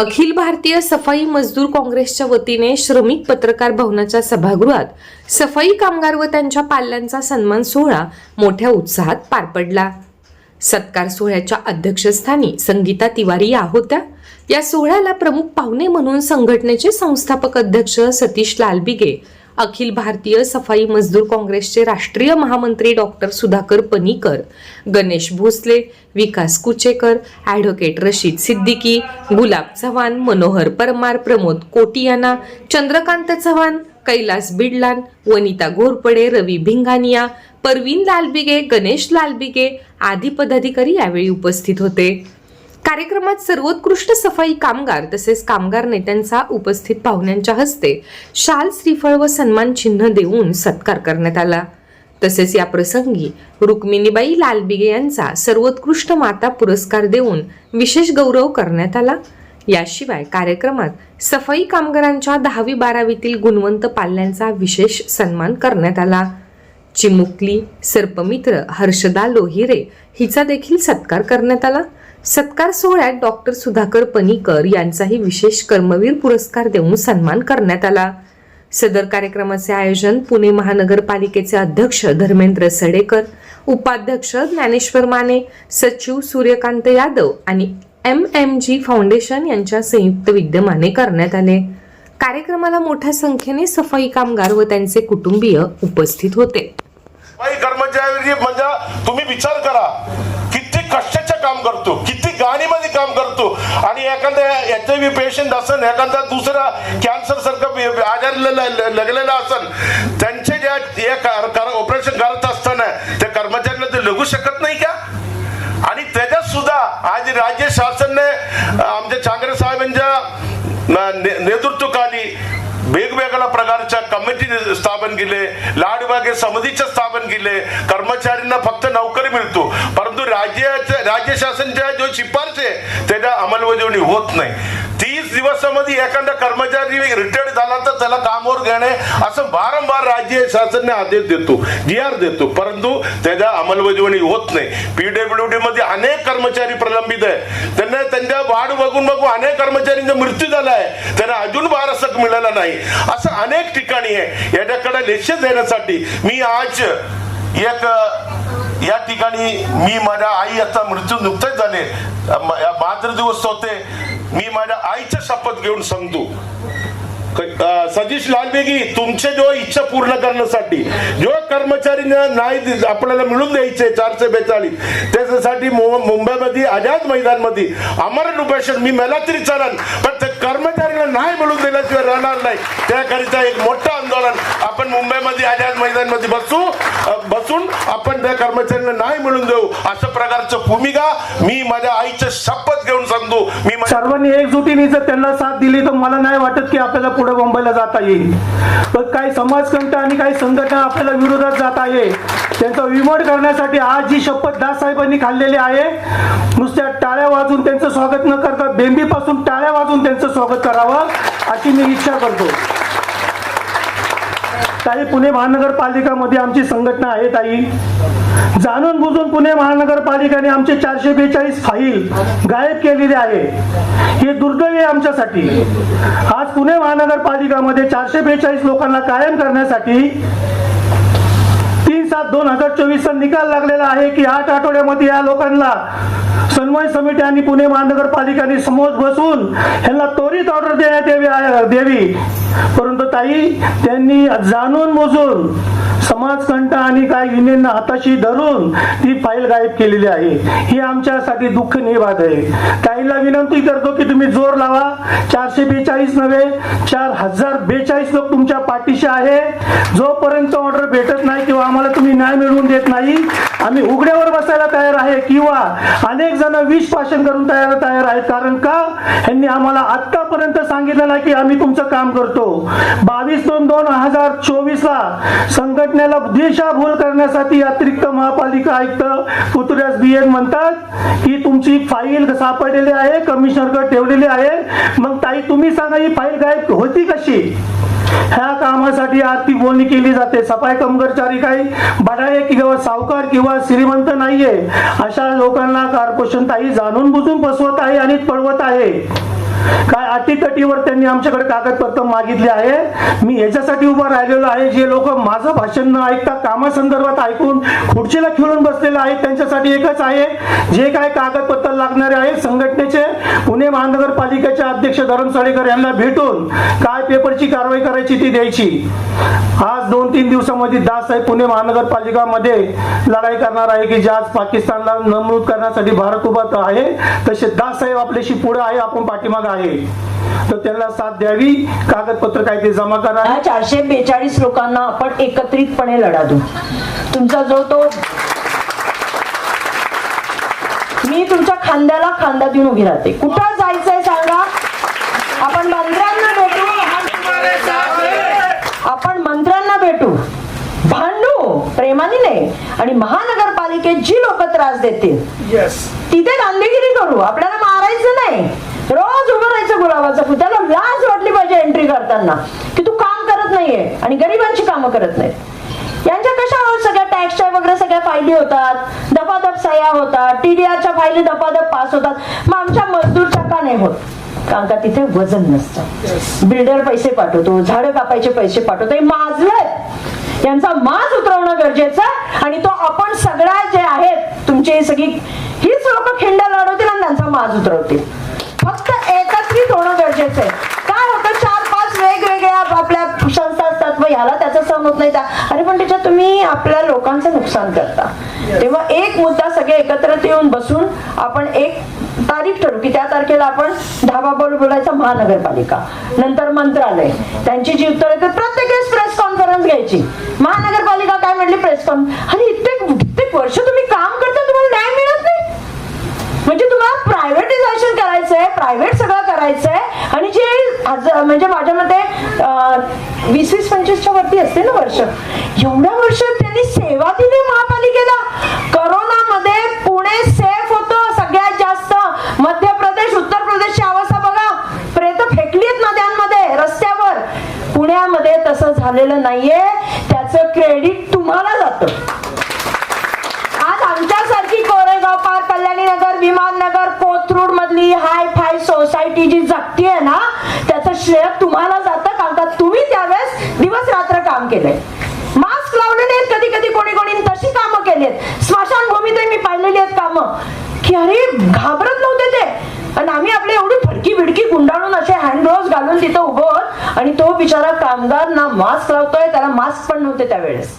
अखिल भारतीय सफाई मजदूर काँग्रेसच्या वतीने श्रमिक पत्रकार भवनाच्या सभागृहात सफाई कामगार व त्यांच्या पाल्यांचा सन्मान सोहळा मोठ्या उत्साहात पार पडला. सत्कार सोहळ्याच्या अध्यक्षस्थानी संगीता तिवारी या होत्या. या सोहळ्याला प्रमुख पाहुणे म्हणून संघटनेचे संस्थापक अध्यक्ष सतीश लालबिगे अखिल भारतीय सफाई मजदूर काँग्रेसचे राष्ट्रीय महामंत्री डॉक्टर सुधाकर पनीकर गणेश भोसले विकास कुचेकर ॲडव्होकेट रशीद सिद्दीकी गुलाब चव्हाण मनोहर परमार प्रमोद कोटियाना चंद्रकांत चव्हाण कैलास बिडलान वनिता घोरपडे रवी भिंगानिया परवीन लालबिगे गणेश लालबिगे आदी पदाधिकारी यावेळी उपस्थित होते. कार्यक्रमात सर्वोत्कृष्ट सफाई कामगार तसेच कामगार नेत्यांचा उपस्थित पाहुण्यांच्या हस्ते शाल श्रीफळ व सन्मान चिन्ह देऊन सत्कार करण्यात आला. तसेच या प्रसंगी रुक्मिणीबाई लालबिगे यांचा सर्वोत्कृष्ट माता पुरस्कार देऊन विशेष गौरव करण्यात आला. याशिवाय कार्यक्रमात सफाई कामगारांच्या दहावी बारावीतील गुणवंत पाल्यांचा विशेष सन्मान करण्यात आला. चिमुकली सर्पमित्र हर्षदा लोहिरे हिचा देखील सत्कार करण्यात आला. सत्कार सोहळ्यात डॉक्टर सुधाकर पनीकर यांचाही विशेष कर्मवीर पुरस्कार देऊन सन्मान करण्यात आला. सदर कार्यक्रमाचे आयोजन पुणे महानगरपालिकेचे अध्यक्ष धर्मेंद्र सडेकर उपाध्यक्ष ज्ञानेश्वर माने सचिव सूर्यकांत यादव आणि एम एम जी फाउंडेशन यांच्या संयुक्त विद्यमाने करण्यात आले. कार्यक्रमाला मोठ्या संख्येने सफाई कामगार व त्यांचे कुटुंबीय उपस्थित होते. बाई कर्मचारी म्हणजे तुम्ही विचार करा. किती कष्टाचं काम करतो किती गाणीमध्ये काम करतो. आणि एखादा एच आय व्ही पेशंट असन एखादा दुसरा कॅन्सर सारखं आजार ल- ल- लागलेला असन त्यांचे ज्या ऑपरेशन करत असताना त्या कर्मचाऱ्याला ते लगू शकत नाही का? आणि त्याच्यात सुद्धा आज राज्य शासनने आमच्या चांगरे साहेबांच्या नेतृत्व का वेगवेगळ्या प्रकारच्या कमिटी स्थापन केले लाडबागे समितीचे स्थापन केले कर्मचाऱ्यांना फक्त नोकरी मिळतो परंतु राज्याच्या राज्य शासनच्या जो शिफारस आहे त्याच्या अंमलबजावणी होत नाही. दिवसामध्ये एखादा कर्मचारी रिटायर्ड झाला तर त्याला कामावर घेणे असं वारंवार राज्य शासनाने आदेश देतो जी आर देतो. परंतु त्याच्या अंमलबजावणी होत नाही. पीडब्ल्यू डी मध्ये अनेक कर्मचारी प्रलंबित आहे त्यांना त्यांच्या वाढ बघून बघून अनेक कर्मचाऱ्यांचा मृत्यू झाला आहे. त्यांना अजून वारसक मिळाला नाही. असं अनेक ठिकाणी आहे. याच्याकडे लक्ष देण्यासाठी मी आज एक या ठिकाणी मी माझ्या आई आता मृत्यू नुकतेच झाले म- दिवस होते. मी माझ्या आईच्या शपथ घेऊन सांगतो क- सतीश लालबेगी तुमचे जो इच्छा पूर्ण करण्यासाठी जो कर्मचारी नाही आपल्याला मिळून द्यायचे चारशे बेचाळीस त्याच्यासाठी मु- मुंबईमध्ये आझाद मैदानमध्ये अमरण उपोषण मी मला तरी चालन पण त्या कर्मचाऱ्यांना नाही मिळून दिल्याशिवाय राहणार नाही. त्याकरिता एक मोठं आंदोलन आपण मुंबईमध्ये आझाद मैदानमध्ये बसू बसून आपण त्या कर्मचाऱ्यांना नाही मिळून देऊ अशा प्रकारचं भूमिका मी माझ्या आईच्या शपथ मी सर्वांनी एकजुटीने जर त्यांना साथ दिली तर मला नाही वाटत की आपल्याला पुढे मुंबईला जाता येईल. पण काही समाजकंठ आणि काही संघटना आपल्याला विरोधात जात आहे. त्यांचा विमोड करण्यासाठी आज जी शपथ दाससाहेबांनी खाल्लेली आहे नुसत्या टाळ्या वाजून त्यांचं स्वागत न करता बेंबीपासून टाळ्या वाजून त्यांचं स्वागत करावं अशी मी इच्छा करतो. ताई पुणे महानगरपालिकामध्ये आमची संघटना आहे ताई. जाणून बुजून पुणे महानगरपालिकेने आमचे चारशे बेचाळीस फाईल गायब केलेले आहे. हे दुर्दैवी आहे आमच्यासाठी. आज पुणे महानगरपालिकामध्ये चारशे बेचाळीस लोकांना कायम करण्यासाठी तीन दोन हजार चोवीसचा निकाल लागलेला आहे की आठ आठवड्यामध्ये या लोकांना समन्वय समिती आणि पुणे महानगरपालिकाने समोर बसून ह्यांना त्वरित ऑर्डर देण्यात यावी द्यावी. परंतु ताई त्यांनी जाणून मोजून समाजकंठ आणि काय युनियनना हाताशी धरून ती फाईल गायब केलेली आहे. ही आमच्यासाठी दुःख बाब आहे. ताईला विनंती करतो की तुम्ही जोर लावा. चारशे बेचाळीस नव्हे चार हजार बेचाळीस लोक तुमच्या पाठीशी आहे. जोपर्यंत ऑर्डर भेटत नाही किंवा आम्हाला तुम्ही कोणी न्याय मिळवून देत नाही. आम्ही उघड्यावर बसायला तयार आहे किंवा अनेक जण विष पाषण करून तयार तयार आहेत. कारण का? यांनी आम्हाला आतापर्यंत सांगितलं नाही की आम्ही तुमचं काम करतो. बावीस दोन दोन हजार चोवीस ला संघटनेला दिशाभूल करण्यासाठी अतिरिक्त महापालिका आयुक्त पुतुऱ्यास बी एन म्हणतात की तुमची फाईल सापडलेली आहे कमिशनरकडे ठेवलेली आहे. मग ताई तुम्ही सांगा ही फाईल गायब होती कशी? ह्या कामासाठी आर्थिक बोलणी केली जाते. सफाई कर्मचारी काही बडाळे किंवा सावकार किंवा श्रीमंत नाहीये अशा लोकांना कॉर्पोरेशन ताई जाणून बुजून फसवत आहे आणि पळवत आहे. काय अटीतटीवर त्यांनी आमच्याकडे कागदपत्र मागितले आहे. मी याच्यासाठी उभा राहिलेलो आहे. जे लोक माझं भाषण न ऐकता कामासंदर्भात ऐकून खुर्चीला खिळून बसलेले आहेत त्यांच्यासाठी एकच आहे. जे काय कागदपत्र लागणारे आहे संघटनेचे पुणे महानगरपालिकेचे अध्यक्ष धरण साळेकर यांना भेटून काय पेपरची कारवाई करायची ती द्यायची. आज दोन तीन दिवसामध्ये दास साहेब पुणे महानगरपालिकामध्ये लढाई करणार आहे की जे आज पाकिस्तानला नमूद करण्यासाठी भारत उभा आहे तसे दास साहेब आपल्याशी पुढे आहे आपण पाठीमाग आहे. तर त्यांना साथ द्यावी कागदपत्र काय ते जमा करा. चारशे बेचाळीस लोकांना आपण एकत्रितपणे लढा देऊ. तुमचा जो तो मी तुमच्या खांद्याला खांदा देऊन उभी राहते. कुठं जायचंय सांगा? आपण मंत्र्यांना भेटू. आपण मंत्र्यांना भेटू. भांडू प्रेमाने नाही. आणि महानगरपालिकेत जी लोक त्रास देतील तिथे गांधीगिरी करू. आपल्याला मारायचं नाही. रोज उभं राहायचं गुलाबाचं फुल. त्याला लाज वाटली पाहिजे एंट्री करताना. की तू काम करत नाहीये आणि गरिबांची कामं करत नाहीत. यांच्या कशावर वगैरे सगळ्या फायली होतात दफादफ सह्या होतात टीडीआरच्या फायली दफादफ पास होतात. मग आमच्या मजदूरच्या का नाही होत? कारण का तिथे वजन नसतं. बिल्डर पैसे पाठवतो झाडं कापायचे पैसे पाठवतो. हे माजलंय यांचा माज उतरवणं गरजेचं आहे. आणि तो आपण सगळ्या जे आहेत तुमची सगळी हीच लोक खिंड लढवतील आणि त्यांचा माज उतरवतील. फक्त एकत्रित होणं गरजेचं आहे. काय होतं? चार पाच वेगवेगळ्या आपल्या संस्था असतात व याला त्याचं सहन होत नाही त्या अरे पण त्याच्यात तुम्ही आपल्या लोकांचं नुकसान करता. तेव्हा एक मुद्दा सगळे एकत्रित येऊन बसून आपण एक तारीख ठरवू की त्या तारखेला आपण ढाबा बोल बोलायचा महानगरपालिका नंतर मंत्रालय. त्यांची जी उत्तर येतात प्रत्येक वेळेस प्रेस कॉन्फरन्स घ्यायची. महानगरपालिका काय म्हणली? प्रेस कॉन्फरन्स आणि इतके कित्येक वर्ष तुम्ही काम करता तुम्हाला न्याय मिळत नाही. म्हणजे तुम्हाला प्रायव्हेटायझेशन करायचंय प्रायव्हेट सगळं करायचंय. आणि जे आज- म्हणजे माझ्या मते अं, वीस वीस पंचवीसच्या वरती असते ना वर्ष. एवढ्या वर्ष त्यांनी सेवा दिली महापालिकेला. करोनामध्ये पुणे सेफ होतं सगळ्यात जास्त. मध्य प्रदेश उत्तर प्रदेशची अवस्था बघा. प्रेत फेकलीत नद्यांमध्ये रस्त्यावर. पुण्यामध्ये तसं झालेलं नाहीये. त्याचं क्रेडिट तुम्हाला जातं. आज आमच्यासारखी कोरेगाव पार्क कल्याणी नगर विमान नगर कोथरूड मधली हाय फाय सोसायटी जी जगतीये ना श्रेय तुम्हाला जातं कारण का तुम्ही त्यावेळेस दिवस रात्र काम केलंय. मास्क लावले नाहीत कधी कधी कोणी कोणी तशी कामं केलीत स्मशानभूमीत मी पाहिलेली आहेत कामं. की अरे घाबरत नव्हते ते. आणि आम्ही आपले एवढी फडकी बिडकी गुंडाळून असे हँड ग्लोव्ह घालून तिथं उभं आणि तो बिचारा कामगार ना मास्क लावतोय त्याला मास्क पण नव्हते त्यावेळेस.